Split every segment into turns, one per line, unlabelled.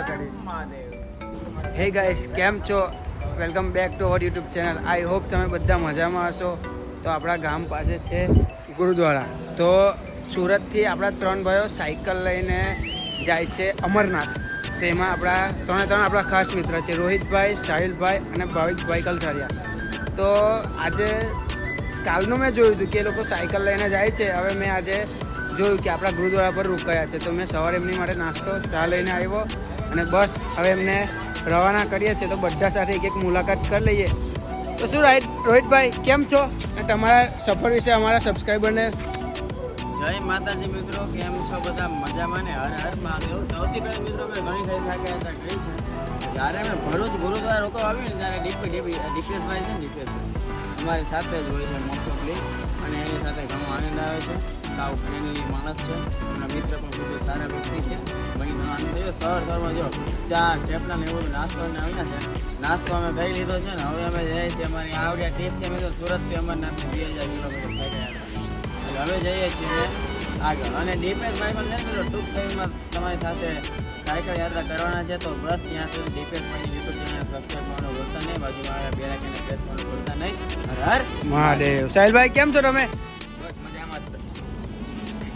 દ્વારકાધીશ હે ગાઈસ કેમ છો? Welcome back to our YouTube channel I hope તમે બધા મજામાં હશો. તો આપણા ગામ પાસે છે ગુરુદ્વારા. તો સુરતથી આપણા ત્રણ ભાઈઓ સાયકલ લઈને જાય છે અમરનાથ. તો એમાં આપણા ત્રણે ત્રણ આપણા ખાસ મિત્ર છે. રોહિતભાઈ, સાહિલભાઈ અને ભાવિકભાઈ કલસારિયા તો આજે કાલનું મેં જોયું હતું કે એ લોકો સાયકલ લઈને જાય છે. હવે મેં આજે જોયું કે આપણા ગુરુદ્વારા પર રોકાયા છે. તો મેં સવારે એમની માટે નાસ્તો, ચા લઈને આવ્યો. અને બસ, હવે એમને રવાના કરીએ છીએ તો બધા સાથે એક એક મુલાકાત કરી લઈએ. તો શું રાઈટ રોહિતભાઈ, કેમ છો? અને તમારા સફર વિશે અમારા સબસ્ક્રાઈબરને
જય માતાજી મિત્રો, કેમ છો બધા? મજામાં ને? હર હર મહાદેવ. સૌથી પહેલા મિત્રો, મેં ઘણી થઈ થાક્યા હતા ગઈ છે. જ્યારે મેં ભરૂચ ગુરુદ્વારા રોકો આવ્યું ને, ત્યારે ડીપી ડીપી દીપેશભાઈ છે ને, દીપેશભાઈ. અમારી સાથે જ હોય છે મોસ્ટલી અને એની સાથે ઘણો આનંદ આવે છે. સાવ ફ્રેન્ડલી માણસ છે અને મિત્ર પણ ખૂબ સારા વ્યક્તિ છે. બની ઘણો આનંદ થયો. સર સરમાં જો ચા ટેપલા ને એવું નાસ્તો અને આવ્યા છે. નાસ્તો અમે કરી લીધો છે ને હવે અમે જઈએ છીએ અમારી આવડ્યા ટેસ્ટ છે અમે તો સુરતથી અમરનાથને બે હજાર કિલોમીટર થઈ ગયા એટલે હવે જઈએ છીએ આગળ. અને ડીપેસ ભાઈ પણ તો ટૂંક સમયમાં તમારી સાથે સાયકલ યાત્રા કરવાના છે. તો બસ ત્યાં સુધી ડીપેસ ભાઈની યુટ્યુબ ચેનલ સબસ્ક્રાઈબ કરવાનું ભૂલતા નહીં. બાજુમાં આવ્યા બે રાખીને પ્રેસ હર
મહાદેવ. સાહિલભાઈ કેમ છો તમે?
બસ મજામાં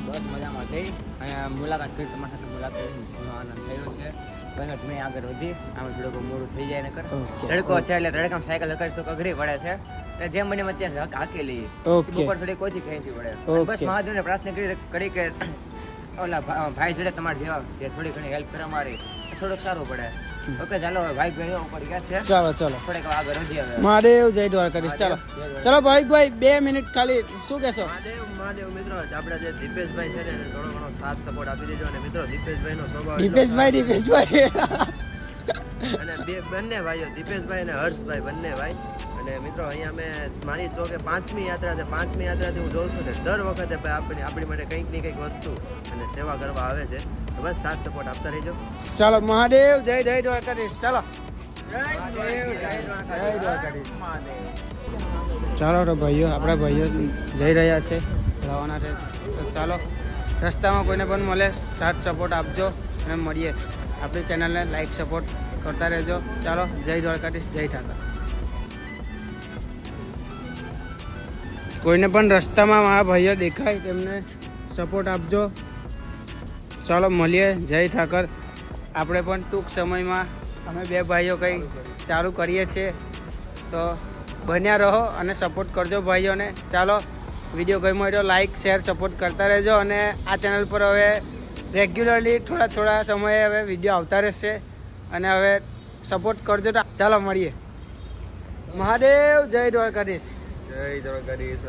બસ મજામાં થઈ અને મુલાકાત કરી તમારી સાથે મુલાકાત ઘણો આનંદ થયો છે. બસ મેં આગળ વધી. આમ થોડુંક મોડું થઈ જાય ને કર. તડકો છે એટલે તડકામાં સાયકલ હકારી તો અઘરી પડે છે. એટલે જેમ મને અત્યારે ત્યાં હાકી લઈએ ઉપર થોડી ઓછી ખેંચી પડે. બસ મહાદેવને પ્રાર્થના કરી કરી કે ઓલા ભાઈ જોડે તમારા જેવા જે થોડી ઘણી હેલ્પ કરે મારી થોડુંક સારું પડે. ઓકે ચાલો ભાઈ ભાઈઓ ઉપર ગયા છે.
ચાલો ચાલો.
થોડીક આગળ વધી હવે.
મહાદેવ જય દ્વારકાધીશ. ચાલો. ચાલો ભાવિકભાઈ બે મિનિટ ખાલી શું કહેશો?
મહાદેવ મહાદેવ મિત્રો આપણે જે દીપેશભાઈ છે ને થોડો ઘણો સાથ સપોર્ટ આપી દેજો અને મિત્રો દીપેશભાઈનો સ્વભાવ એટલો
દીપેશભાઈ દીપેશભાઈ.
અને બે બંને ભાઈઓ દીપેશભાઈ અને હર્ષભાઈ બંને ભાઈ. અને મિત્રો અહીંયા અમે મારી જો કે પાંચમી યાત્રા છે. પાંચમી યાત્રાથી હું જોઉં છું ને દર વખતે ભાઈ આપણી આપણી માટે કંઈક ને કંઈક વસ્તુ અને સેવા કરવા આવે છે. તો બસ સાથ સપોર્ટ આપતા રહીજો.
ચાલો મહાદેવ જય જય દ્વારકાધીશ. ચાલો. ચાલો તો ભાઈઓ આપણા ભાઈઓ જઈ રહ્યા છે રવાના છે. તો ચાલો રસ્તામાં કોઈને પણ મળે સાથ સપોર્ટ આપજો અને મળીએ. આપણી ચેનલને લાઈક સપોર્ટ કરતા રહેજો. ચાલો, જય દ્વારકાધીશ, જય ઠાકર. કોઈને પણ રસ્તામાં મારા ભાઈઓ દેખાય, તેમને સપોર્ટ આપજો. ચાલો, મળીએ. જય ઠાકર. આપણે પણ ટૂંક સમયમાં અમે બે ભાઈઓ કંઈ ચાલુ કરીએ છીએ. તો બન્યા રહો અને સપોર્ટ કરજો ભાઈઓને. ચાલો વીડિયો ગમ્યો હોય તો લાઈક શેર સપોર્ટ કરતા રહેજો અને આ ચેનલ પર હવે રેગ્યુલરલી થોડા થોડા સમયે હવે વીડિયો આવતા રહેશે. અને હવે સપોર્ટ કરજો ચાલો મળીએ. મહાદેવ જય દ્વારકાધીશ.
જય દ્વારકાધીશ.